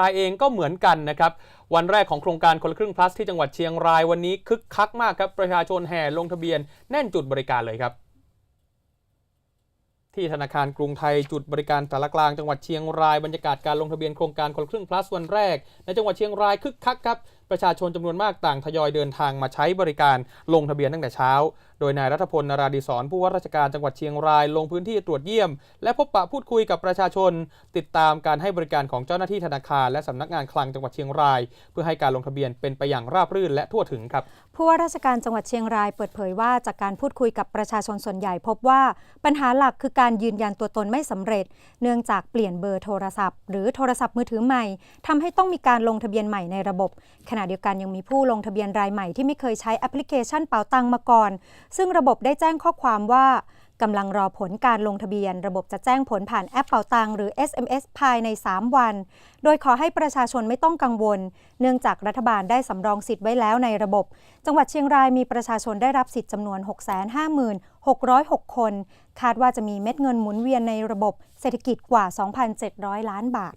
รายเองก็เหมือนกันนะครับ วันแรกของโครงการคนละครึ่ง plus ที่จังหวัดเชียงรายวันนี้คึกคักมากครับ ประชาชนแห่ลงทะเบียนแน่นจุดบริการเลยครับ ที่ธนาคารกรุงไทยจุดบริการสารกลางจังหวัดเชียงรายบรรยากาศการลงทะเบียนโครงการคนละครึ่ง plus วันแรกในจังหวัดเชียงรายคึกคักครับ ประชาชนจำนวนมากต่างทยอยเดินทางมาใช้บริการลงทะเบียนตั้งแต่เช้า โดยนายรัฐพลนราดีศรผู้ว่าราชการจังหวัดเชียงรายลงพื้นที่ตรวจเยี่ยม และพบปะพูดคุยกับประชาชน ติดตามการให้บริการของเจ้าหน้าที่ธนาคาร และสำนักงานคลังจังหวัดเชียงราย เพื่อให้การลงทะเบียนเป็นไปอย่างราบรื่นและทั่วถึงครับผู้ว่าราชการจังหวัดเชียงรายเปิดเผยว่าจากการพูดคุยกับประชาชนส่วนใหญ่พบว่าปัญหาหลักคือการยืนยันตัวตนไม่สำเร็จ เนื่องจากเปลี่ยนเบอร์โทรศัพท์ หรือโทรศัพท์มือถือใหม่ทำให้ต้องมีการลงทะเบียนใหม่ในระบบขณะณะเดียวกันยังมีผู้ลงทะเบียนรายใหม่ที่ไม่เคยใช้แอปพลิเคชันเป๋าตังมาก่อน ซึ่งระบบได้แจ้งข้อความว่ากำลังรอผลการลงทะเบียน ระบบจะแจ้งผลผ่านแอปเป๋าตังหรือ SMS ภายใน 3 วัน โดยขอให้ประชาชนไม่ต้องกังวล เนื่องจากรัฐบาลได้สำรองสิทธิ์ไว้แล้วในระบบ จังหวัดเชียงรายมีประชาชนได้รับสิทธิ์จำนวน 656,606 คน คาดว่าจะมีเม็ดเงินหมุนเวียนในระบบเศรษฐกิจกว่า 2,700 ล้านบาท